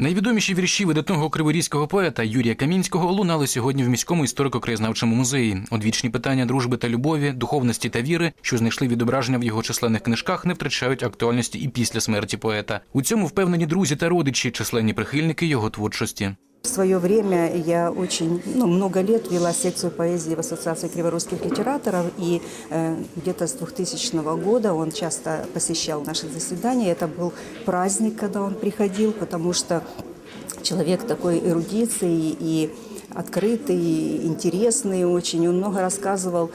Найвідоміші вірші видатного криворізького поета Юрія Камінського лунали сьогодні в міському історико-краєзнавчому музеї. Одвічні питання дружби та любові, духовності та віри, що знайшли відображення в його численних книжках, не втрачають актуальності і після смерті поета. У цьому впевнені друзі та родичі, численні прихильники його творчості. В свое время я очень ну, много лет вела секцию поэзии в Ассоциации криворусских литераторов, и э, где-то с 2000 года он часто посещал наши заседания. Это был праздник, когда он приходил, потому что человек такой эрудиции и открытый, и интересный очень. Он много рассказывал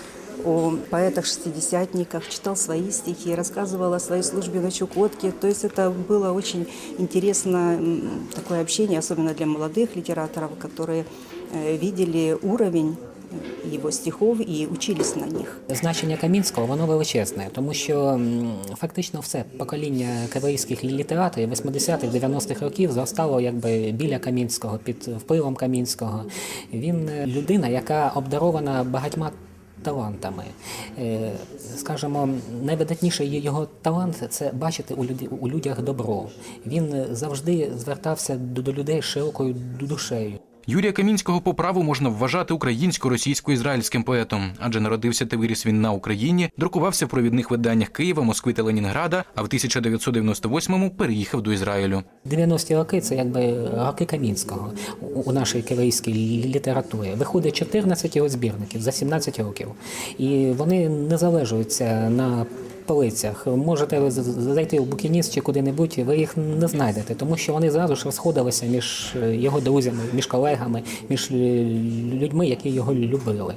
о поэтах-шестидесятниках, читал свои стихи, рассказывал о своей службе на Чукотке. То есть это было очень интересно м, такое общение, особенно для молодых литераторов, которые э, видели уровень э, его стихов и учились на них. Значення Камінського воно величезне, тому що м, фактично все покоління кавайських літераторів 80-х, 90-х років зростало якби біля Камінського, під впливом Камінського. Він е, людина, яка обдарована багатьма. Талантами, Е, скажімо, найвидатніший його талант це бачити у людях добро. Він завжди звертався до людей широкою душею. Юрія Камінського по праву можна вважати українсько-російсько-ізраїльським поетом, адже народився та виріс він на Україні, друкувався в провідних виданнях Києва, Москви та Ленінграда, а в 1998-му переїхав до Ізраїлю. 90-ті роки це якби роки Камінського у- нашій київській літературі. Виходить 14 його збірників за 17 років. І вони не залежуються на полицях. Можете з- зайти в букініст чи куди-небудь, ви їх не знайдете, тому що вони зразу ж розходилися між е, його друзями, між колегами, між е, людьми, які його любили.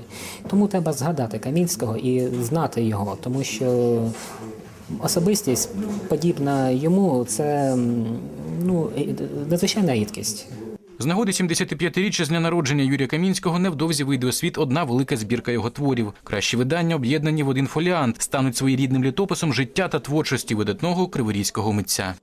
Тому треба згадати Камінського і знати його, тому що особистість подібна йому це ну, надзвичайна рідкість. З нагоди 75-річчя з дня народження Юрія Камінського невдовзі вийде у світ одна велика збірка його творів. Кращі видання, об'єднані в один фоліант, стануть своєрідним літописом життя та творчості видатного криворізького митця.